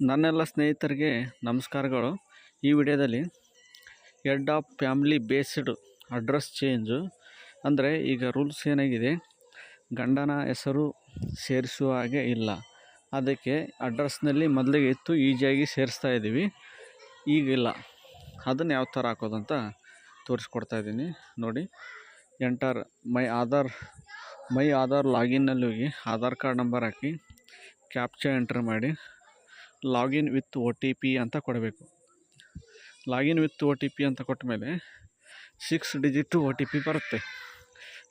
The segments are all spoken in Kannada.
ನನ್ನೆಲ್ಲ ಸ್ನೇಹಿತರಿಗೆ ನಮಸ್ಕಾರಗಳು. ಈ ವಿಡಿಯೋದಲ್ಲಿ head of family based address change, ಅಂದರೆ ಈಗ ರೂಲ್ಸ್ ಏನಾಗಿದೆ? ಗಂಡನ ಹೆಸರು ಸೇರಿಸುವ ಹಾಗೆ ಇಲ್ಲ. ಅದಕ್ಕೆ ಅಡ್ರೆಸ್ನಲ್ಲಿ ಮೊದಲಿಗೆ ಇತ್ತು ಈಜಿಯಾಗಿ ಸೇರಿಸ್ತಾ ಇದ್ದೀವಿ. ಈಗಿಲ್ಲ ಅದನ್ನು ಯಾವ ಥರ ಅಂತ ತೋರಿಸ್ಕೊಡ್ತಾ ಇದ್ದೀನಿ. ನೋಡಿ, enter my Aadhaar my Aadhaar ಲಾಗಿನ್ನಲ್ಲಿ ಹೋಗಿ ಆಧಾರ್ ಕಾರ್ಡ್ ನಂಬರ್ ಹಾಕಿ, ಕ್ಯಾಪ್ಚಾ ಎಂಟ್ರ್ ಮಾಡಿ. Login with O T P ಅಂತ ಕೊಡಬೇಕು. Login with O T P ಅಂತ ಕೊಟ್ಟ ಮೇಲೆ six digit O T P ಬರುತ್ತೆ.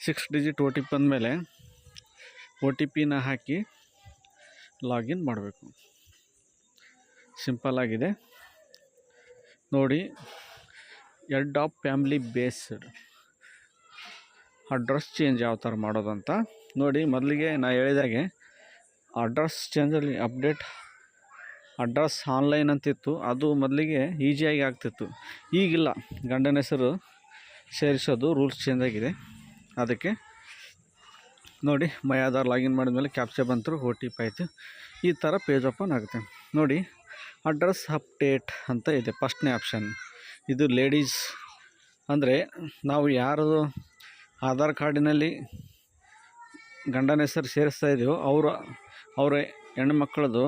Six digit O T P ಬಂದಮೇಲೆ ಒ ಟಿ ಪಿನ ಹಾಕಿ ಲಾಗಿನ್ ಮಾಡಬೇಕು. ಸಿಂಪಲ್ ಆಗಿದೆ. ನೋಡಿ, head of family based. Address change ಯಾವ ಥರ ಮಾಡೋದಂತ. ನೋಡಿ, ಮೊದಲಿಗೆ ನಾ ಹೇಳಿದಾಗೆ ಅಡ್ರೆಸ್ ಚೇಂಜಲ್ಲಿ ಅಪ್ಡೇಟ್ ಅಡ್ರೆಸ್ ಆನ್ಲೈನ್ ಅಂತಿತ್ತು. ಅದು ಮೊದಲಿಗೆ ಈಸಿಯಾಗಿ ಆಗ್ತಿತ್ತು. ಈಗಿಲ್ಲ. ಗಂಡನ ಹೆಸರು ಸೇರಿಸೋದು ರೂಲ್ಸ್ ಚೇಂಜ್ ಆಗಿದೆ. ಅದಕ್ಕೆ ನೋಡಿ, ಮೈ ಆಧಾರ್ ಲಾಗಿನ್ ಮಾಡಿದ್ಮೇಲೆ ಕ್ಯಾಪ್ಚರ್ ಬಂತು ಓ ಟಿ ಪಿ ಆಯಿತು. ಈ ಥರ ಪೇಜ್ ಓಪನ್ ಆಗುತ್ತೆ. ನೋಡಿ, ಅಡ್ರೆಸ್ ಅಪ್ಡೇಟ್ ಅಂತ ಇದೆ, ಫಸ್ಟ್ನೇ ಆಪ್ಷನ್. ಇದು ಲೇಡೀಸ್. ಅಂದರೆ ನಾವು ಯಾರದು ಆಧಾರ್ ಕಾರ್ಡಿನಲ್ಲಿ ಗಂಡನ ಹೆಸರು ಸೇರಿಸ್ತಾ ಇದೆಯೋ ಅವರ ಅವರ ಹೆಣ್ಮಕ್ಳದ್ದು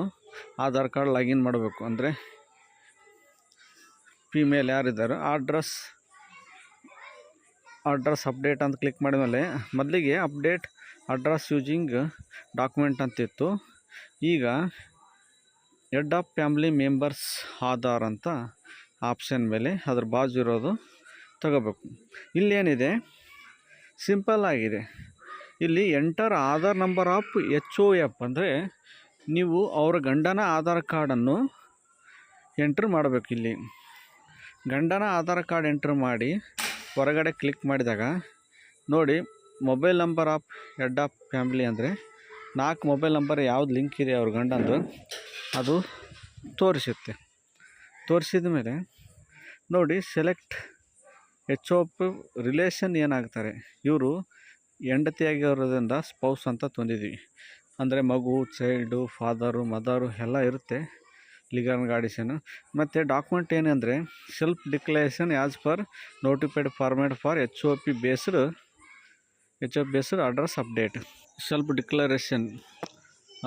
ಆಧಾರ್ ಕಾರ್ಡ್ ಲಾಗಿನ್ ಮಾಡಬೇಕು ಅಂದರೆ ಫಿಮೇಲ್ ಯಾರಿದ್ದಾರೋ? ಆ ಅಡ್ರೆಸ್ ಅಡ್ರೆಸ್ ಅಪ್ಡೇಟ್ ಅಂತ ಕ್ಲಿಕ್ ಮಾಡಿದ ಮೇಲೆ ಮೊದಲಿಗೆ ಅಪ್ಡೇಟ್ ಅಡ್ರೆಸ್ ಯೂಸಿಂಗ್ ಡಾಕ್ಯುಮೆಂಟ್ ಅಂತಿತ್ತು. ಈಗ head of family members Aadhaar ಅಂತ ಆಪ್ಷನ್ ಮೇಲೆ ಅದ್ರ ಬಾಜು ಇರೋದು ತಗೋಬೇಕು. ಇಲ್ಲೇನಿದೆ ಸಿಂಪಲ್ ಆಗಿದೆ. ಇಲ್ಲಿ enter Aadhaar number of H O F ಅಂದರೆ ನೀವು ಅವರ ಗಂಡನ ಆಧಾರ್ ಕಾರ್ಡನ್ನು ಎಂಟ್ರ್ ಮಾಡಬೇಕು ಇಲ್ಲಿ. ಗಂಡನ ಆಧಾರ್ ಕಾರ್ಡ್ ಎಂಟ್ರ್ ಮಾಡಿ ಹೊರಗಡೆ ಕ್ಲಿಕ್ ಮಾಡಿದಾಗ ನೋಡಿ mobile number of head of family ಅಂದರೆ ನಾಲ್ಕು ಮೊಬೈಲ್ ನಂಬರ್ ಯಾವ್ದು ಲಿಂಕ್ ಇದೆ ಅವ್ರ ಗಂಡಂದು ಅದು ತೋರಿಸುತ್ತೆ. ತೋರಿಸಿದ ಮೇಲೆ ನೋಡಿ ಸೆಲೆಕ್ಟ್ ಎಚ್ ಒ ರಿಲೇಷನ್ ಏನಾಗ್ತಾರೆ? ಇವರು ಹೆಂಡತಿಯಾಗಿರೋದ್ರಿಂದ ಸ್ಪೌಸ್ ಅಂತ ತಂದಿದ್ದೀವಿ. ಅಂದರೆ ಮಗು, ಚೈಲ್ಡು, ಫಾದರು, ಮದರು ಎಲ್ಲ ಇರುತ್ತೆ ಲೀಗಲ್ ಗಾಡಿಸನು. ಮತ್ತು ಡಾಕ್ಯುಮೆಂಟ್ ಏನಂದರೆ self declaration as per notified format for H O P based, H O P based address update. Self declaration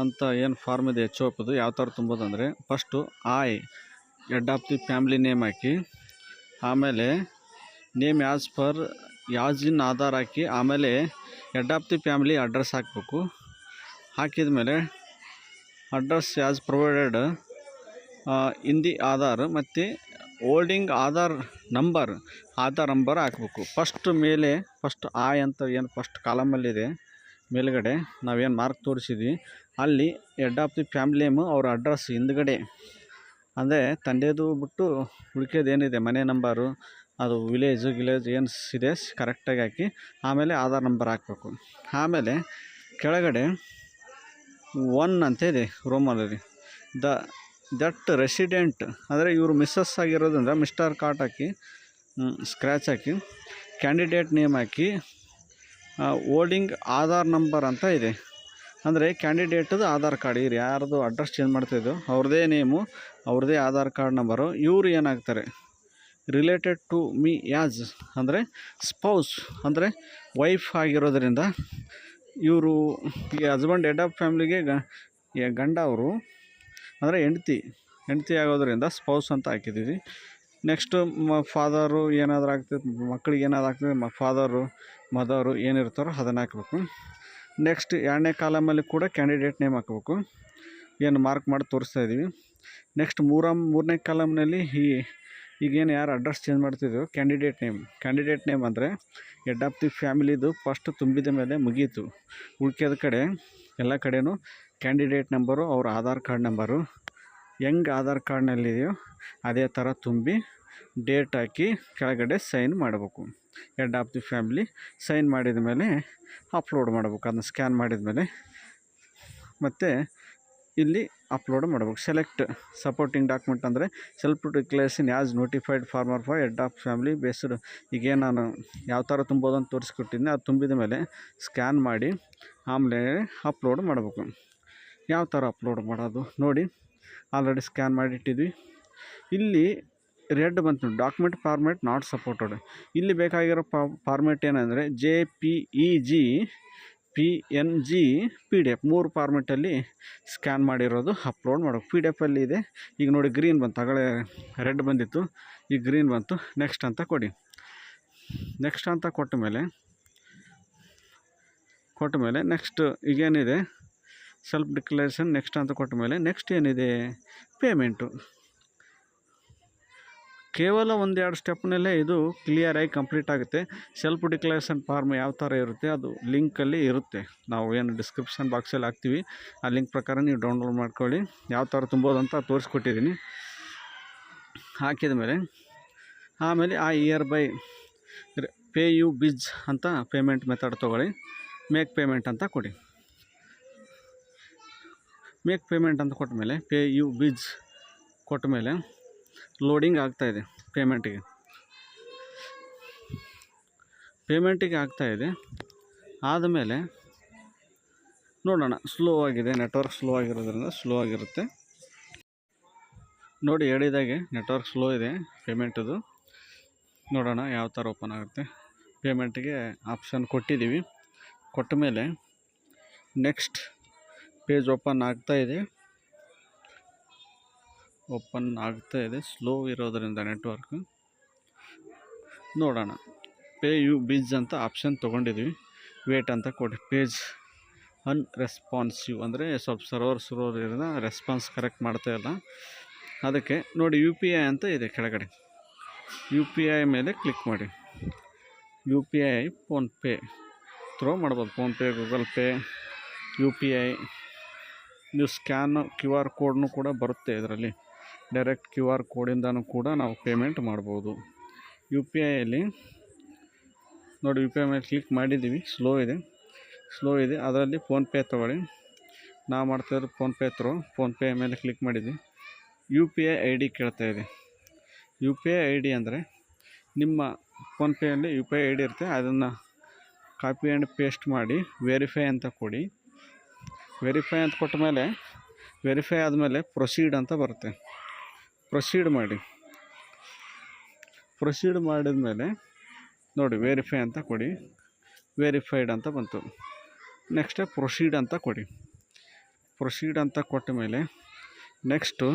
ಅಂತ ಏನು ಫಾರ್ಮ್ ಇದೆ ಎಚ್ ಒ ಪಿದು, ಯಾವ ಥರ ತುಂಬೋದಂದರೆ first I head of the family name ಹಾಕಿ, ಆಮೇಲೆ name as per given in Aadhaar ಹಾಕಿ, ಆಮೇಲೆ head of the family address ಹಾಕಬೇಕು. ಹಾಕಿದ ಮೇಲೆ address as provided in the Aadhaar ಮತ್ತು holding Aadhaar number Aadhaar number ಹಾಕಬೇಕು. ಫಸ್ಟ್ ಮೇಲೆ ಫಸ್ಟ್ ಆಯ್ ಅಂತ ಏನು ಫಸ್ಟ್ ಕಾಲಮಲ್ಲಿದೆ ಮೇಲುಗಡೆ ನಾವೇನು ಮಾರ್ಕ್ ತೋರಿಸಿದ್ವಿ, ಅಲ್ಲಿ head of the family name ಅವ್ರ ಅಡ್ರೆಸ್ ಹಿಂದ್ಗಡೆ. ಅಂದರೆ ತಂದೆದು ಬಿಟ್ಟು ಉಳ್ಕೆದು ಏನಿದೆ, ಮನೆ ನಂಬರು ಅದು ವಿಲೇಜು ಗಿಲೇಜ್ ಏನು ಇದೆ ಕರೆಕ್ಟಾಗಿ ಹಾಕಿ, ಆಮೇಲೆ ಆಧಾರ್ ನಂಬರ್ ಹಾಕಬೇಕು. ಆಮೇಲೆ ಕೆಳಗಡೆ ಒನ್ ಅಂತ ಇದೆ ರೋಮಲ್ಲಿ ದ ದಟ್ ರೆಸಿಡೆಂಟ್ ಅಂದರೆ ಇವರು ಮಿಸ್ಸಸ್ ಆಗಿರೋದ್ರಿಂದ ಮಿಸ್ಟರ್ ಕಾಟ್ ಹಾಕಿ ಸ್ಕ್ರ್ಯಾಚ್ ಹಾಕಿ ಕ್ಯಾಂಡಿಡೇಟ್ ನೇಮ್ ಹಾಕಿ ಓಲ್ಡಿಂಗ್ ಆಧಾರ್ ನಂಬರ್ ಅಂತ ಇದೆ. ಅಂದರೆ ಕ್ಯಾಂಡಿಡೇಟದು ಆಧಾರ್ ಕಾರ್ಡ್ ಇವ್ರು ಯಾರ್ದು ಅಡ್ರೆಸ್ ಚೇಂಜ್ ಮಾಡ್ತಾಯಿದ್ದು ಅವ್ರದೇ ನೇಮು ಅವ್ರದ್ದೇ ಆಧಾರ್ ಕಾರ್ಡ್ ನಂಬರು ಇವರು ಏನಾಗ್ತಾರೆ? ರಿಲೇಟೆಡ್ ಟು ಮೀ ಯಾಜ್ ಅಂದರೆ ಸ್ಪೌಸ್ ಅಂದರೆ ವೈಫ್ ಆಗಿರೋದ್ರಿಂದ ಇವರು ಈ ಹಸ್ಬೆಂಡ್ ಹೆಡ್ ಆಫ್ ಫ್ಯಾಮ್ಲಿಗೆ ಗಂಡ ಅವರು, ಅಂದರೆ ಹೆಂಡ್ತಿ ಹೆಂಡ್ತಿ ಆಗೋದ್ರಿಂದ ಸ್ಪೌಸ್ ಅಂತ ಹಾಕಿದ್ದೀವಿ ನೆಕ್ಸ್ಟು ಮ ಫಾದರು ಏನಾದರೂ ಆಗ್ತದೆ ಮಕ್ಕಳಿಗೆ ಏನಾದ್ರು ಆಗ್ತದೆ, ಮ ಫಾದರು ಮದರು ಏನಿರ್ತಾರೋ ಅದನ್ನು ಹಾಕಬೇಕು. ನೆಕ್ಸ್ಟ್ ಎರಡನೇ ಕಾಲಮಲ್ಲಿ ಕೂಡ ಕ್ಯಾಂಡಿಡೇಟ್ ನೇಮ್ ಹಾಕಬೇಕು. ಏನು ಮಾರ್ಕ್ ಮಾಡಿ ತೋರಿಸ್ತಾ ಇದ್ದೀವಿ ನೆಕ್ಸ್ಟ್ ಮೂರ, ಮೂರನೇ ಕಾಲಮ್ನಲ್ಲಿ ಈ ಈಗೇನು ಯಾರು ಅಡ್ರೆಸ್ ಚೇಂಜ್ ಮಾಡ್ತಿದ್ರು? ಕ್ಯಾಂಡಿಡೇಟ್ ನೇಮ್ ಕ್ಯಾಂಡಿಡೇಟ್ ನೇಮ್ ಅಂದರೆ ಹೆಡ್ ಆಫ್ ದಿ ಫ್ಯಾಮಿಲಿದು ಫಸ್ಟ್ ತುಂಬಿದ ಮೇಲೆ ಮುಗೀತು. ಉಳ್ಕೆದ ಕಡೆ ಎಲ್ಲ ಕಡೆಯೂ ಕ್ಯಾಂಡಿಡೇಟ್ ನಂಬರು ಅವ್ರ ಆಧಾರ್ ಕಾರ್ಡ್ ನಂಬರು ಹೆಂಗೆ ಆಧಾರ್ ಕಾರ್ಡ್ನಲ್ಲಿದೆಯೋ ಅದೇ ಥರ ತುಂಬಿ ಡೇಟ್ ಹಾಕಿ ಕೆಳಗಡೆ ಸೈನ್ ಮಾಡಬೇಕು. Head of the family sign ಮಾಡಿದ ಮೇಲೆ ಅಪ್ಲೋಡ್ ಮಾಡಬೇಕು. ಅದನ್ನ ಸ್ಕ್ಯಾನ್ ಮಾಡಿದ ಮೇಲೆ ಮತ್ತು ಇಲ್ಲಿ ಅಪ್ಲೋಡ್ ಮಾಡ್ಬೇಕು. ಸೆಲೆಕ್ಟ್ ಸಪೋರ್ಟಿಂಗ್ ಡಾಕ್ಯುಮೆಂಟ್ ಅಂದರೆ self declaration as notified format for head of family based ಈಗೇನು ನಾನು ಯಾವ ಥರ ತುಂಬೋದು ಅಂತ ತೋರಿಸ್ಕೊಟ್ಟಿದ್ದೆ ಅದು ತುಂಬಿದ ಮೇಲೆ ಸ್ಕ್ಯಾನ್ ಮಾಡಿ ಆಮೇಲೆ ಅಪ್ಲೋಡ್ ಮಾಡಬೇಕು. ಯಾವ ಥರ ಅಪ್ಲೋಡ್ ಮಾಡೋದು ನೋಡಿ. ಆಲ್ರೆಡಿ ಸ್ಕ್ಯಾನ್ ಮಾಡಿಟ್ಟಿದ್ವಿ. ಇಲ್ಲಿ ರೆಡ್ ಬಂತು. ಡಾಕ್ಯುಮೆಂಟ್ ಫಾರ್ಮೆಟ್ ನಾಟ್ ಸಪೋರ್ಟೆಡ್ ಇಲ್ಲಿ ಬೇಕಾಗಿರೋ ಫಾರ್ಮೆಟ್ ಏನಂದರೆ J P E G P N G P D F ಮೂರು ಫಾರ್ಮೆಟಲ್ಲಿ ಸ್ಕ್ಯಾನ್ ಮಾಡಿರೋದು ಅಪ್ಲೋಡ್ ಮಾಡೋದು. ಪಿ ಡಿ ಎಫಲ್ಲಿ ಇದೆ. ಈಗ ನೋಡಿ ಗ್ರೀನ್ ಬಂತು. ಆಗಲೇ ರೆಡ್ ಬಂದಿತ್ತು. ಈಗ ಗ್ರೀನ್ ಬಂತು. ನೆಕ್ಸ್ಟ್ ಅಂತ ಕೊಡಿ. ನೆಕ್ಸ್ಟ್ ಅಂತ ಕೊಟ್ಟ ಮೇಲೆ ಕೊಟ್ಟ ಮೇಲೆ ನೆಕ್ಸ್ಟ್ ಈಗೇನಿದೆ ಸೆಲ್ಫ್ ಡಿಕ್ಲರೇಷನ್ ನೆಕ್ಸ್ಟ್ ಅಂತ ಕೊಟ್ಟ ಮೇಲೆ ನೆಕ್ಸ್ಟ್ ಏನಿದೆ? ಪೇಮೆಂಟು ಕೇವಲ ಒಂದೆರಡು ಸ್ಟೆಪ್ನಲ್ಲೇ ಇದು ಕ್ಲಿಯರಾಗಿ ಕಂಪ್ಲೀಟ್ ಆಗುತ್ತೆ. ಸೆಲ್ಫ್ ಡಿಕ್ಲರೇಷನ್ ಫಾರ್ಮ್ ಯಾವ ಥರ ಇರುತ್ತೆ ಅದು ಲಿಂಕಲ್ಲಿ ಇರುತ್ತೆ. ನಾವು ಏನು ಡಿಸ್ಕ್ರಿಪ್ಷನ್ ಬಾಕ್ಸಲ್ಲಿ ಹಾಕ್ತೀವಿ. ಆ ಲಿಂಕ್ ಪ್ರಕಾರ ನೀವು ಡೌನ್ಲೋಡ್ ಮಾಡ್ಕೊಳ್ಳಿ. ಯಾವ ಥರ ತುಂಬೋದು ಅಂತ ತೋರಿಸ್ಕೊಟ್ಟಿದ್ದೀನಿ. ಹಾಕಿದ ಮೇಲೆ ಆಮೇಲೆ ಆ year by PayU Biz ಅಂತ ಪೇಮೆಂಟ್ ಮೆಥಡ್ ತೊಗೊಳ್ಳಿ. ಮೇಕ್ ಪೇಮೆಂಟ್ ಅಂತ ಕೊಡಿ. ಮೇಕ್ ಪೇಮೆಂಟ್ ಅಂತ ಕೊಟ್ಟ ಮೇಲೆ, ಪೇ ಯು ಬಿಜ್ ಕೊಟ್ಟ ಮೇಲೆ ಲೋಡಿಂಗ್ ಆಗ್ತಾಯಿದೆ ಪೇಮೆಂಟಿಗೆ ಪೇಮೆಂಟಿಗೆ ಆಗ್ತಾಯಿದೆ ಆದಮೇಲೆ ನೋಡೋಣ ಸ್ಲೋ ಆಗಿದೆ ನೆಟ್ವರ್ಕ್ ಸ್ಲೋ ಆಗಿರೋದ್ರಿಂದ ಸ್ಲೋ ಆಗಿರುತ್ತೆ. ನೋಡಿ, ಹೇಳಿದಾಗೆ ನೆಟ್ವರ್ಕ್ ಸ್ಲೋ ಇದೆ ಪೇಮೆಂಟದು ನೋಡೋಣ ಯಾವ ಥರ ಓಪನ್ ಆಗುತ್ತೆ. ಪೇಮೆಂಟಿಗೆ ಆಪ್ಷನ್ ಕೊಟ್ಟಿದ್ದೀವಿ. ಕೊಟ್ಟ ಮೇಲೆ ನೆಕ್ಸ್ಟ್ ಪೇಜ್ ಓಪನ್ ಆಗ್ತಾ ಇದೆ. ಓಪನ್ ಆಗ್ತಾ ಇದೆ, ಸ್ಲೋ ಇರೋದರಿಂದ ನೆಟ್ವರ್ಕ್. ನೋಡೋಣ. ಪೇ ಯು ಬಿಜ್ ಅಂತ ಆಪ್ಷನ್ ತೊಗೊಂಡಿದ್ವಿ. ವೇಟ್ ಅಂತ ಕೊಡಿ. ಪೇಜ್ ಅನ್ರೆಸ್ಪಾನ್ಸಿವ್ ಅಂದರೆ ಸ್ವಲ್ಪ ಸರ್ವರ್ ಸರ್ವರ್ ಇರೋದ ರೆಸ್ಪಾನ್ಸ್ ಕರೆಕ್ಟ್ ಮಾಡ್ತಾ ಇಲ್ಲ. ಅದಕ್ಕೆ ನೋಡಿ ಯು ಪಿ ಐ ಅಂತ ಇದೆ ಕೆಳಗಡೆ. ಯು ಪಿ ಐ ಮೇಲೆ ಕ್ಲಿಕ್ ಮಾಡಿ. U P I PhonePe through ಮಾಡ್ಬೋದು. PhonePe Google Pay, U P I. ನೀವು ಸ್ಕ್ಯಾನು ಕ್ಯೂ ಆರ್ ಕೋಡ್ನು ಕೂಡ ಬರುತ್ತೆ ಇದರಲ್ಲಿ. ಡೈರೆಕ್ಟ್ ಕ್ಯೂ ಆರ್ ಕೋಡಿಂದನೂ ಕೂಡ ನಾವು ಪೇಮೆಂಟ್ ಮಾಡ್ಬೋದು. ಯು ಪಿ ಐಯಲ್ಲಿ ನೋಡಿ, ಯು ಪಿ ಐ ಮೇಲೆ ಕ್ಲಿಕ್ ಮಾಡಿದ್ದೀವಿ. ಸ್ಲೋ ಇದೆ. ಸ್ಲೋ ಇದೆ. ಅದರಲ್ಲಿ ಫೋನ್ಪೇ ತೊಗೊಳ್ಳಿ. ನಾವು ಮಾಡ್ತಾಯಿರೋದು ಫೋನ್ಪೇ ತ್ರೋ. ಫೋನ್ಪೇ ಮೇಲೆ ಕ್ಲಿಕ್ ಮಾಡಿದ್ವಿ. U P I I D ಕೇಳ್ತಾ ಇದೆ. U P I I D ಅಂದರೆ ನಿಮ್ಮ ಫೋನ್ಪೇಯಲ್ಲಿ U P I I D ಇರುತ್ತೆ. ಅದನ್ನು ಕಾಪಿ ಆ್ಯಂಡ್ ಪೇಸ್ಟ್ ಮಾಡಿ ವೆರಿಫೈ ಅಂತ ಕೊಡಿ. ವೆರಿಫೈ ಅಂತ ಕೊಟ್ಟ ಮೇಲೆ, ವೆರಿಫೈ ಆದಮೇಲೆ ಪ್ರೊಸೀಡ್ ಅಂತ ಬರುತ್ತೆ. ಪ್ರೊಸೀಡ್ ಮಾಡಿ. ಪ್ರೊಸೀಡ್ ಮಾಡಿದ ಮೇಲೆ ನೋಡಿ ವೆರಿಫೈ ಅಂತ ಕೊಡಿ. ವೆರಿಫೈಡ್ ಅಂತ ಬಂತು. ನೆಕ್ಸ್ಟ್ ಪ್ರೊಸೀಡ್ ಅಂತ ಕೊಡಿ. ಪ್ರೊಸೀಡ್ ಅಂತ ಕೊಟ್ಟ ಮೇಲೆ ನೆಕ್ಸ್ಟು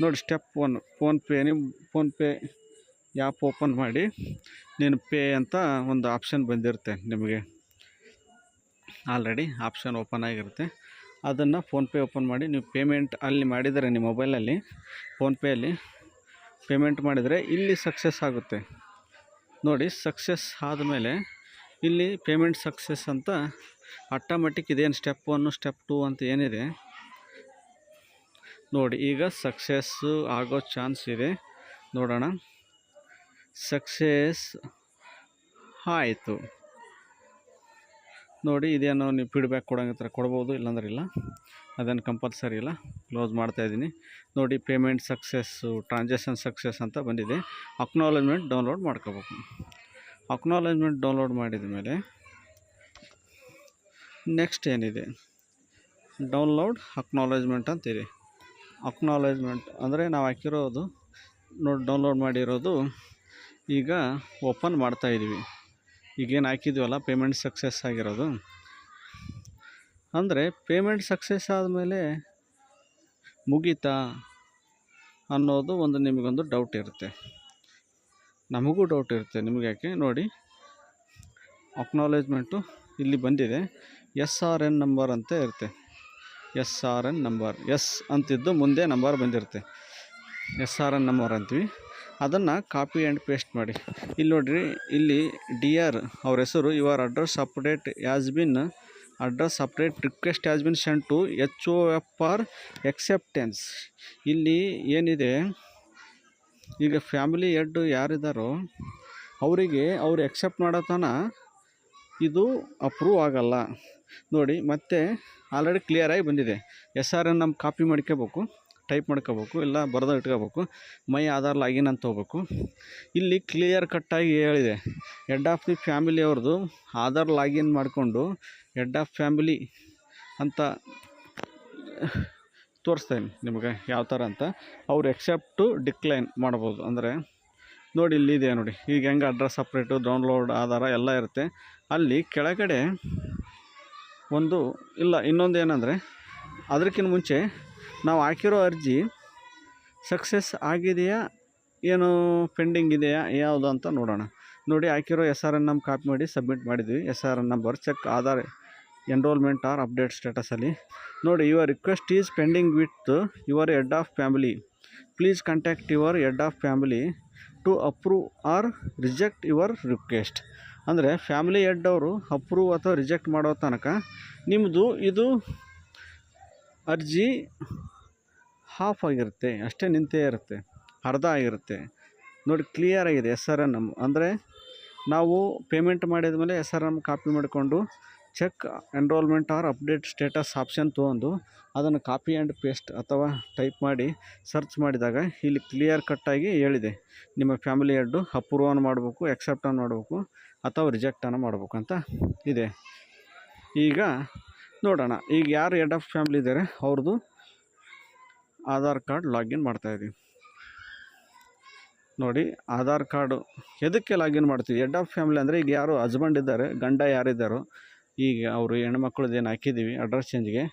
ನೋಡಿ ಸ್ಟೆಪ್ ಒನ್ ಫೋನ್ಪೇ ನಿಮ್ಮ ಫೋನ್ಪೇ ಆ್ಯಪ್ ಓಪನ್ ಮಾಡಿ ನೀನು ಪೇ ಅಂತ ಒಂದು ಆಪ್ಷನ್ ಬಂದಿರುತ್ತೆ ನಿಮಗೆ. ಆಲ್ರೆಡಿ ಆಪ್ಷನ್ ಓಪನ್ ಆಗಿರುತ್ತೆ. ಅದನ್ನು ಫೋನ್ಪೇ ಓಪನ್ ಮಾಡಿ, ನೀವು ಪೇಮೆಂಟ್ ಅಲ್ಲಿ ಮಾಡಿದರೆ ನಿಮ್ಮ ಮೊಬೈಲಲ್ಲಿ, ಫೋನ್ಪೇಯಲ್ಲಿ ಪೇಮೆಂಟ್ ಮಾಡಿದರೆ ಇಲ್ಲಿ ಸಕ್ಸಸ್ ಆಗುತ್ತೆ. ನೋಡಿ, ಸಕ್ಸಸ್ ಆದಮೇಲೆ ಇಲ್ಲಿ ಪೇಮೆಂಟ್ ಸಕ್ಸಸ್ ಅಂತ ಆಟೋಮೆಟಿಕ್ ಇದೇನು ಸ್ಟೆಪ್ ಒನ್ನು ಸ್ಟೆಪ್ ಟೂ ಅಂತ ಏನಿದೆ. ನೋಡಿ, ಈಗ ಸಕ್ಸಸ್ಸು ಆಗೋ ಚಾನ್ಸ್ ಇದೆ. ನೋಡೋಣ. ಸಕ್ಸಸ್ ಆಯಿತು. ನೋಡಿ, ಇದೇನೋ ನೀವು ಫೀಡ್ಬ್ಯಾಕ್ ಕೊಡೋಂಗಿದ್ರೆ ಕೊಡ್ಬೋದು, ಇಲ್ಲಾಂದ್ರೆ ಇಲ್ಲ. ಅದೇನು ಕಂಪಲ್ಸರಿ ಇಲ್ಲ. ಕ್ಲೋಸ್ ಮಾಡ್ತಾಯಿದ್ದೀನಿ ನೋಡಿ ಪೇಮೆಂಟ್ ಸಕ್ಸಸ್ಸು ಟ್ರಾನ್ಸಾಕ್ಷನ್ ಸಕ್ಸಸ್ ಅಂತ ಬಂದಿದೆ. ಅಕ್ನಾಲಜ್ಮೆಂಟ್ ಡೌನ್ಲೋಡ್ ಮಾಡ್ಕೋಬೇಕು. ಅಕ್ನಾಲಜ್ಮೆಂಟ್ ಡೌನ್ಲೋಡ್ ಮಾಡಿದ ಮೇಲೆ ನೆಕ್ಸ್ಟ್ ಏನಿದೆ? ಡೌನ್ಲೋಡ್ ಅಕ್ನಾಲಜ್ಮೆಂಟ್ ಅಂತಿದೆ ಅಕ್ನಾಲಜ್ಮೆಂಟ್ ಅಂದರೆ ನಾವು ಹಾಕಿರೋದು, ನೋಡಿ ಡೌನ್ಲೋಡ್ ಮಾಡಿರೋದು ಈಗ ಓಪನ್ ಮಾಡ್ತಾಯಿದ್ದೀವಿ ಈಗೇನು ಹಾಕಿದ್ವಲ್ಲ ಪೇಮೆಂಟ್ ಸಕ್ಸಸ್ ಆಗಿರೋದು. ಅಂದರೆ ಪೇಮೆಂಟ್ ಸಕ್ಸಸ್ ಆದಮೇಲೆ ಮುಗೀತಾ ಅನ್ನೋದು ಒಂದು ನಿಮಗೊಂದು ಡೌಟ್ ಇರುತ್ತೆ. ನಮಗೂ ಡೌಟ್ ಇರುತ್ತೆ, ನಿಮಗೆ ಯಾಕೆ? ನೋಡಿ ಅಕ್ನಾಲೇಜ್ಮೆಂಟು ಇಲ್ಲಿ ಬಂದಿದೆ. ಎಸ್ ಆರ್ ಎನ್ ನಂಬರ್ ಅಂತ ಇರುತ್ತೆ. S R N number S ಅಂತಿದ್ದು ಮುಂದೆ ನಂಬರ್ ಬಂದಿರುತ್ತೆ. ಎಸ್ ಆರ್ ಎನ್ ನಂಬರ್ ಅಂತೀವಿ. ಅದನ್ನು ಕಾಪಿ ಆ್ಯಂಡ್ ಪೇಸ್ಟ್ ಮಾಡಿ. ಇಲ್ಲಿ ನೋಡಿರಿ, ಇಲ್ಲಿ ಡಿ ಆರ್ ಅವ್ರ ಹೆಸರು your address update has been address update request has been send to H O F R acceptance ಇಲ್ಲಿ ಏನಿದೆ, ಈಗ ಫ್ಯಾಮಿಲಿ ಹೆಡ್ ಯಾರಿದ್ದಾರೋ ಅವರಿಗೆ ಅವ್ರು ಎಕ್ಸೆಪ್ಟ್ ಮಾಡೋ ತನ ಇದು ಅಪ್ರೂವ್ ಆಗಲ್ಲ. ನೋಡಿ, ಮತ್ತೆ ಆಲ್ರೆಡಿ ಕ್ಲಿಯರಾಗಿ ಬಂದಿದೆ. ಎಸ್ ಆರ್ ಎನ್ ನಮ್ಮ ಕಾಪಿ ಮಾಡ್ಕೋಬೇಕು. ಟೈಪ್ ಮಾಡ್ಕೋಬೇಕು, ಇಲ್ಲ ಬರೆದು ಇಟ್ಕೋಬೇಕು, ಮೈ ಆಧಾರ್ ಲಾಗಿನ್ ಅಂತ ಹೋಗ್ಬೇಕು. ಇಲ್ಲಿ ಕ್ಲಿಯರ್ ಕಟ್ಟಾಗಿ ಹೇಳಿದೆ. ಹೆಡ್ ಆಫ್ ದಿ ಫ್ಯಾಮಿಲಿ ಅವ್ರದ್ದು ಆಧಾರ್ ಲಾಗಿನ್ ಮಾಡಿಕೊಂಡು ಹೆಡ್ ಆಫ್ ಫ್ಯಾಮಿಲಿ ಅಂತ ತೋರಿಸ್ತೇನೆ ನಿಮಗೆ ಯಾವ ಥರ ಅಂತ. ಅವ್ರು ಎಕ್ಸೆಪ್ಟು ಡಿಕ್ಲೈನ್ ಮಾಡ್ಬೋದು. ಅಂದರೆ ನೋಡಿ ಇಲ್ಲಿದೆ ನೋಡಿ. ಈಗ ಹೆಂಗೆ ಅಡ್ರೆಸ್ ಸಪ್ರೇಟು ಡೌನ್ಲೋಡ್ ಆಧಾರ ಎಲ್ಲ ಇರುತ್ತೆ. ಅಲ್ಲಿ ಕೆಳಗಡೆ ಒಂದು, ಇಲ್ಲ ಇನ್ನೊಂದು ಏನಂದರೆ ಅದಕ್ಕಿಂತ ಮುಂಚೆ ನಾವು ಹಾಕಿರೋ ಅರ್ಜಿ ಸಕ್ಸಸ್ ಆಗಿದೆಯಾ? ಏನು ಪೆಂಡಿಂಗ್ ಇದೆಯಾ? ಯಾವುದು ಅಂತ ನೋಡೋಣ. ನೋಡಿ, ಹಾಕಿರೋ ಎಸ್ ಆರ್ ಎನ್ ನಮ್ಮ ಕಾಪಿ ಮಾಡಿ ಸಬ್ಮಿಟ್ ಮಾಡಿದ್ವಿ. S R N number, check, Aadhaar, enrolment or update ಸ್ಟೇಟಸಲ್ಲಿ. ನೋಡಿ, your request is pending with your head of family. Please contact your head of family to approve or reject your request. ಅಂದರೆ, ಫ್ಯಾಮಿಲಿ ಹೆಡ್ ಅವರು ಅಪ್ರೂವ್ ಅಥವಾ ರಿಜೆಕ್ಟ್ ಮಾಡೋ ತನಕ ನಿಮ್ಮದು ಇದು ಅರ್ಜಿ ಹಾಫ್ ಆಗಿರುತ್ತೆ, ಅಷ್ಟೇ ನಿಂತೇ ಇರುತ್ತೆ, ಅರ್ಧ ಆಗಿರುತ್ತೆ. ನೋಡಿ ಕ್ಲಿಯರ್ ಆಗಿದೆ ಎಸ್ ಆರ್ ಎನ್ ಎಂ ಅಂದರೆ ನಾವು ಪೇಮೆಂಟ್ ಮಾಡಿದ ಮೇಲೆ ಎಸ್ ಆರ್ ಎಂ ಕಾಪಿ ಮಾಡಿಕೊಂಡು check enrolment or update status option ತೊಗೊಂಡು ಅದನ್ನು ಕಾಪಿ ಆ್ಯಂಡ್ ಪೇಸ್ಟ್ ಅಥವಾ ಟೈಪ್ ಮಾಡಿ ಸರ್ಚ್ ಮಾಡಿದಾಗ ಇಲ್ಲಿ ಕ್ಲಿಯರ್ ಕಟ್ಟಾಗಿ ಹೇಳಿದೆ. ನಿಮ್ಮ ಫ್ಯಾಮಿಲಿ ಹೆಡ್ಡು ಅಪ್ರೂವನ್ ಮಾಡಬೇಕು ಎಕ್ಸೆಪ್ಟನ್ನು ಮಾಡಬೇಕು ಅಥವಾ ರಿಜೆಕ್ಟನ್ನು ಮಾಡಬೇಕು ಅಂತ ಇದೆ. ಈಗ ನೋಡೋಣ, ಈಗ ಯಾರು ಹೆಡ್ ಆಫ್ ಫ್ಯಾಮಿಲಿ ಇದ್ದಾರೆ, ಅವ್ರದ್ದು ಆಧಾರ್ ಕಾರ್ಡ್ ಲಾಗಿನ್ ಮಾಡ್ತಾಯಿದ್ದೀವಿ ನೋಡಿ, ಆಧಾರ್ ಕಾರ್ಡು ಎದಕ್ಕೆ ಲಾಗಿನ್ ಮಾಡ್ತೀವಿ? ಹೆಡ್ ಆಫ್ ಫ್ಯಾಮಿಲಿ ಅಂದರೆ ಈಗ ಯಾರು ಹಸ್ಬೆಂಡ್ ಇದ್ದಾರೆ, ಗಂಡ ಯಾರಿದ್ದಾರೋ, ಈಗ ಅವರು ಹೆಣ್ಮಕ್ಳದ್ದು ಏನು ಹಾಕಿದ್ದೀವಿ, ಅಡ್ರೆಸ್ ಚೇಂಜ್ಗೆ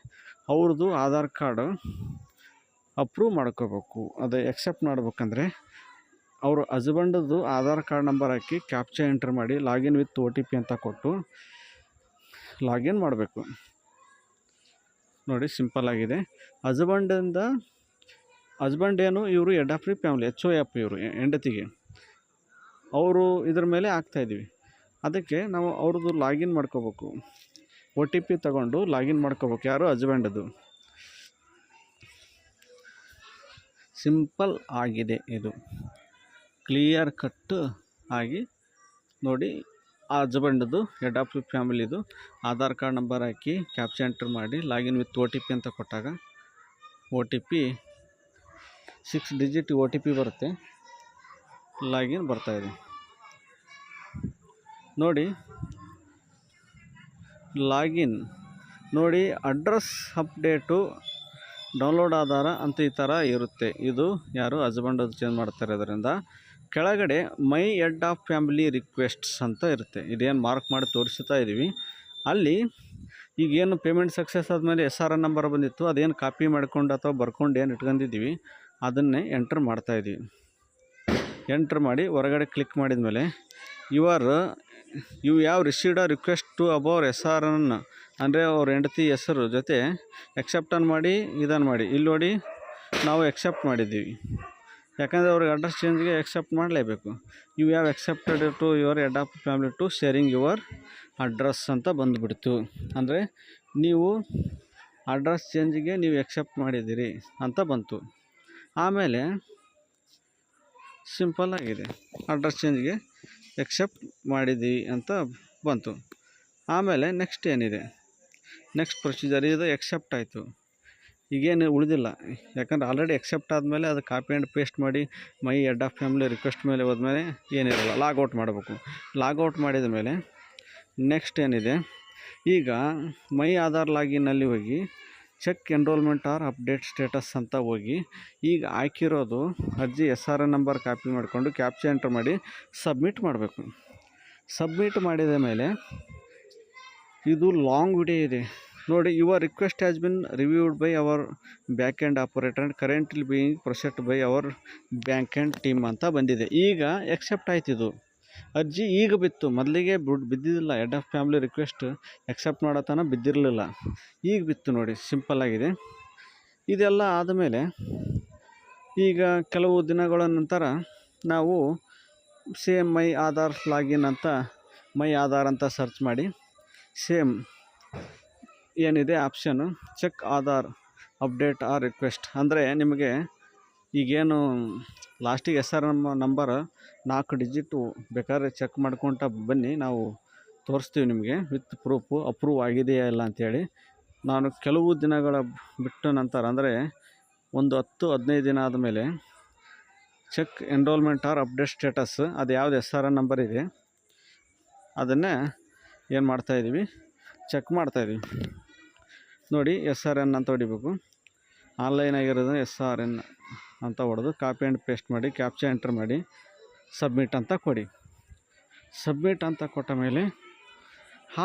ಅವ್ರದ್ದು ಆಧಾರ್ ಕಾರ್ಡು ಅಪ್ರೂವ್ ಮಾಡ್ಕೋಬೇಕು. ಅದು ಎಕ್ಸೆಪ್ಟ್ ಮಾಡ್ಬೇಕಂದ್ರೆ ಅವರು ಹಸ್ಬೆಂಡದ್ದು ಆಧಾರ್ ಕಾರ್ಡ್ ನಂಬರ್ ಹಾಕಿ ಕ್ಯಾಪ್ಚಾ ಎಂಟ್ರ್ ಮಾಡಿ login with O T P ಅಂತ ಕೊಟ್ಟು ಲಾಗಿನ್ ಮಾಡಬೇಕು. ನೋಡಿ, ಸಿಂಪಲ್ ಆಗಿದೆ. ಹಸ್ಬೆಂಡಿಂದ ಹಸ್ಬೆಂಡ್ ಏನು, ಇವರು head of the family H O F ಇವರು ಹೆಂಡತಿಗೆ. ಅವರು ಇದ್ರ ಮೇಲೆ ಹಾಕ್ತಾಯಿದ್ದೀವಿ ಅದಕ್ಕೆ ನಾವು ಅವ್ರದ್ದು ಲಾಗಿನ್ ಮಾಡ್ಕೋಬೇಕು. ಒ ಟಿ ಪಿ ತಗೊಂಡು ಲಾಗಿನ್ ಮಾಡ್ಕೋಬೇಕು. ಯಾರು? ಹಸ್ಬೆಂಡದು ಸಿಂಪಲ್ ಆಗಿದೆ ಇದು. ಕ್ಲಿಯರ್ ಕಟ್ ಆಗಿ ನೋಡಿ ಆ ಹಸ್ಬೆಂಡದು ಹೆಡ್ ಆಫ್ ಫ್ಯಾಮಿಲಿದು ಆಧಾರ್ ಕಾರ್ಡ್ ನಂಬರ್ ಹಾಕಿ ಕ್ಯಾಪ್ಚಾ ಎಂಟ್ರ್ ಮಾಡಿ login with O T P ಅಂತ ಕೊಟ್ಟಾಗ O T P six digit O T P ಬರುತ್ತೆ. ಲಾಗಿನ್ ಬರ್ತಾಯಿದೆ ನೋಡಿ, ಲಾಗಿನ್. ನೋಡಿ, ಅಡ್ರೆಸ್ ಅಪ್ಡೇಟು, ಡೌನ್ಲೋಡ್ ಆಧಾರ ಅಂತ ಈ ಥರ ಇರುತ್ತೆ. ಇದು ಯಾರು ಹಸ್ಬೆಂಡ್ ಅದು ಚೇಂಜ್ ಮಾಡ್ತಾರೆ ಅದರಿಂದ ಕೆಳಗಡೆ, my head of family requests ಅಂತ ಇರುತ್ತೆ. ಇದೇನು ಮಾರ್ಕ್ ಮಾಡಿ ತೋರಿಸ್ತಾ ಇದ್ದೀವಿ ಅಲ್ಲಿ ಈಗೇನು ಪೇಮೆಂಟ್ ಸಕ್ಸಸ್ ಆದಮೇಲೆ ಎಸ್ ಆರ್ ಎನ್ ನಂಬರ್ ಬಂದಿತ್ತು, ಅದೇನು ಕಾಪಿ ಮಾಡ್ಕೊಂಡು ಅಥವಾ ಬರ್ಕೊಂಡು ಏನು ಇಟ್ಕೊಂಡಿದ್ದೀವಿ ಅದನ್ನೇ ಎಂಟ್ರ್ ಮಾಡ್ತಾಯಿದ್ದೀವಿ ಎಂಟ್ರ್ ಮಾಡಿ ಹೊರಗಡೆ ಕ್ಲಿಕ್ ಮಾಡಿದ ಮೇಲೆ ಯು ಯಾವ ರಿಸೀವ್ಡ್ ಅ ರಿಕ್ವೆಸ್ಟ್ ಟು ಅಬೌರ್ ಎಸ್ ಆರ್ ಅನ್ನ, ಅಂದರೆ ಅವ್ರ ಹೆಂಡತಿ ಹೆಸರು ಜೊತೆ ಎಕ್ಸೆಪ್ಟನ್ನು ಮಾಡಿ ಇದನ್ನು ಮಾಡಿ. ಇಲ್ಲಿ ನೋಡಿ ನಾವು ಎಕ್ಸೆಪ್ಟ್ ಮಾಡಿದ್ದೀವಿ ಯಾಕಂದರೆ ಅವ್ರಿಗೆ ಅಡ್ರೆಸ್ ಚೇಂಜ್ಗೆ ಎಕ್ಸೆಪ್ಟ್ ಮಾಡಲೇಬೇಕು. You have accepted to your head of family to sharing your address ಅಂತ ಬಂದುಬಿಡ್ತು. ಅಂದರೆ ನೀವು ಅಡ್ರೆಸ್ ಚೇಂಜಿಗೆ ನೀವು ಎಕ್ಸೆಪ್ಟ್ ಮಾಡಿದ್ದೀರಿ ಅಂತ ಬಂತು. ಆಮೇಲೆ ಸಿಂಪಲ್ ಆಗಿದೆ. ಅಡ್ರೆಸ್ ಚೇಂಜ್ಗೆ ಎಕ್ಸೆಪ್ಟ್ ಮಾಡಿದ್ದೀವಿ ಅಂತ ಬಂತು. ಆಮೇಲೆ ನೆಕ್ಸ್ಟ್ ಏನಿದೆ? ನೆಕ್ಸ್ಟ್ ಪ್ರೊಸೀಜರ್ ಇದು ಎಕ್ಸೆಪ್ಟ್ ಆಯಿತು. ಈಗೇನು ಉಳಿದಿಲ್ಲ. ಯಾಕಂದ್ರೆ ಆಲ್ರೆಡಿ ಎಕ್ಸೆಪ್ಟ್ ಆದಮೇಲೆ ಅದು ಕಾಪಿ ಆ್ಯಂಡ್ ಪೇಸ್ಟ್ ಮಾಡಿ my head of family request ಮೇಲೆ ಹೋದ್ಮೇಲೆ ಏನಿರಲ್ಲ ಲಾಗೌಟ್ ಮಾಡಬೇಕು. ಲಾಗೌಟ್ ಮಾಡಿದ ಮೇಲೆ ನೆಕ್ಸ್ಟ್ ಏನಿದೆ? ಈಗ ಮೈ ಆಧಾರ್ ಲಾಗಿನಲ್ಲಿ ಹೋಗಿ check enrolment or update status ಅಂತ ಹೋಗಿ. ಈಗ ಹಾಕಿರೋದು ಅರ್ಜಿ S R N number copy ಮಾಡಿಕೊಂಡು ಕ್ಯಾಪ್ಚಾ ಎಂಟ್ರ್ ಮಾಡಿ ಸಬ್ಮಿಟ್ ಮಾಡಬೇಕು. ಸಬ್ಮಿಟ್ ಮಾಡಿದ ಮೇಲೆ ಇದು ಲಾಂಗ್ ವಿಡಿಯೋ ಇದೆ. ನೋಡಿ your request has been reviewed by our back and operator and currently being processed by our bank and team ಅಂತ ಬಂದಿದೆ. ಈಗ ಎಕ್ಸೆಪ್ಟ್ ಆಯ್ತು ಇದು. ಅರ್ಜಿ ಈಗ ಬಿತ್ತು. ಮೊದಲಿಗೆ ಬಿಡ್, ಬಿದ್ದಿದ್ದಿಲ್ಲ. Head of family request accept ಮಾಡೋ ತನಕ ಬಿದ್ದಿರಲಿಲ್ಲ. ಈಗ ಬಿತ್ತು ನೋಡಿ. ಸಿಂಪಲ್ ಆಗಿದೆ. ಇದೆಲ್ಲ ಆದಮೇಲೆ ಈಗ ಕೆಲವು ದಿನಗಳ ನಂತರ ನಾವು ಸೇಮ್ ಮೈ ಆಧಾರ್ ಲಾಗಿನ್ ಅಂತ ಮೈ ಆಧಾರ್ ಅಂತ ಸರ್ಚ್ ಮಾಡಿ ಸೇಮ್ ಏನಿದೆ option check Aadhaar update or request ಅಂದರೆ ನಿಮಗೆ ಈಗೇನು ಲಾಸ್ಟಿಗೆ ಎಸ್ ಆರ್ ಎಂ ನಂಬರ್ ನಾಲ್ಕು ಡಿಜಿಟು ಬೇಕಾದ್ರೆ ಚೆಕ್ ಮಾಡ್ಕೊತ ಬನ್ನಿ. ನಾವು ತೋರಿಸ್ತೀವಿ ನಿಮಗೆ. ವಿತ್ ಪ್ರೂಫು ಅಪ್ರೂವ್ ಆಗಿದೆಯಾ ಇಲ್ಲ ಅಂಥೇಳಿ ನಾನು ಕೆಲವು ದಿನಗಳ ಬಿಟ್ಟ ನಂತರ ಅಂದರೆ ಒಂದು ಹತ್ತು ಹದಿನೈದು ದಿನ ಆದಮೇಲೆ check enrolment or update status, ಅದು ಯಾವ್ದು ಎಸ್ ಆರ್ ಎನ್ ನಂಬರ್ ಇದೆ, ಅದನ್ನೇ ಏನು ಮಾಡ್ತಾಯಿದ್ದೀವಿ ಚೆಕ್ ಮಾಡ್ತಾಯಿದ್ದೀವಿ ನೋಡಿ ಎಸ್ ಆರ್ ಎನ್ ಅಂತ ಹೊಡಿಬೇಕು. ಆನ್ಲೈನ್ ಆಗಿರೋದು ಎಸ್ ಆರ್ ಎನ್ ಅಂತ ಹೊಡೆದು ಕಾಪಿ ಆ್ಯಂಡ್ ಪೇಸ್ಟ್ ಮಾಡಿ ಕ್ಯಾಪ್ಚಾ ಎಂಟ್ರ್ ಮಾಡಿ ಸಬ್ಮಿಟ್ ಅಂತ ಕೊಡಿ. ಸಬ್ಮಿಟ್ ಅಂತ ಕೊಟ್ಟ ಮೇಲೆ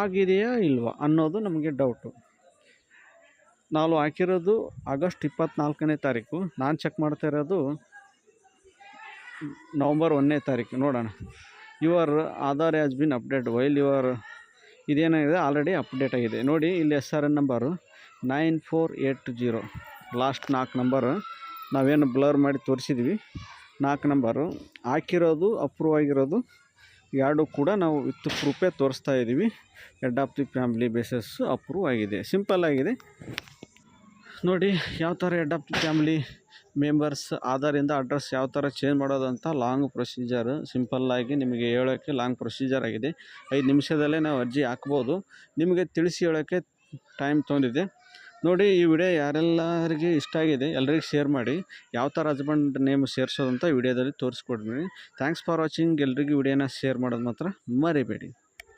ಆಗಿದೆಯಾ ಇಲ್ವಾ ಅನ್ನೋದು ನಮಗೆ ಡೌಟು ನಾವು ಹಾಕಿರೋದು ಆಗಸ್ಟ್ ಇಪ್ಪತ್ತ್ನಾಲ್ಕನೇ ತಾರೀಕು. ನಾನು ಚೆಕ್ ಮಾಡ್ತಾ ಇರೋದು ನವಂಬರ್ ಒಂದನೇ ತಾರೀಕು. ನೋಡೋಣ. Your Aadhaar has been update while your ಇದೇನಾಗಿದೆ? Already update ಆಗಿದೆ. ನೋಡಿ, ಇಲ್ಲಿ S R N number nine four eight zero last ನಾಲ್ಕು ನಂಬರು ನಾವೇನು ಬ್ಲರ್ ಮಾಡಿ ತೋರಿಸಿದ್ವಿ. ನಾಲ್ಕು ನಂಬರು ಹಾಕಿರೋದು ಅಪ್ರೂವ್ ಆಗಿರೋದು. ಎರಡು ಕೂಡ ನಾವು ವಿತ್ ಪ್ರೂಫೇ ತೋರಿಸ್ತಾ ಇದ್ದೀವಿ head of the family basis approve ಆಗಿದೆ. ಸಿಂಪಲ್ ಆಗಿದೆ. ನೋಡಿ, ಯಾವ ಥರ head of the family members ಆಧಾರಿಂದ address ಯಾವ ಥರ ಚೇಂಜ್ ಮಾಡೋದಂತ ಲಾಂಗ್ ಪ್ರೊಸೀಜರ್ ಸಿಂಪಲ್ಲಾಗಿ ನಿಮಗೆ ಹೇಳೋಕ್ಕೆ ಲಾಂಗ್ ಪ್ರೊಸೀಜರ್ ಆಗಿದೆ. ಐದು ನಿಮಿಷದಲ್ಲೇ ನಾವು ಅರ್ಜಿ ಹಾಕ್ಬೋದು. ನಿಮಗೆ ತಿಳಿಸಿ ಹೇಳೋಕ್ಕೆ ಟೈಮ್ ತೊಗೊಂಡಿದೆ ನೋಡಿ, ಈ ವಿಡಿಯೋ ಯಾರೆಲ್ಲರಿಗೆ ಇಷ್ಟ ಆಗಿದೆ ಎಲ್ಲರಿಗೂ ಶೇರ್ ಮಾಡಿ. ಯಾವ ಥರ ಹಸ್ಬೆಂಡ್ ನೇಮ್ ಸೇರಿಸೋದಂತ ವಿಡಿಯೋದಲ್ಲಿ ತೋರಿಸ್ಕೊಡ್ತೀನಿ. ಥ್ಯಾಂಕ್ಸ್ ಫಾರ್ ವಾಚಿಂಗ್ ಎಲ್ರಿಗೂ ವಿಡಿಯೋನ ಶೇರ್ ಮಾಡೋದು ಮಾತ್ರ ಮರಿಬೇಡಿ.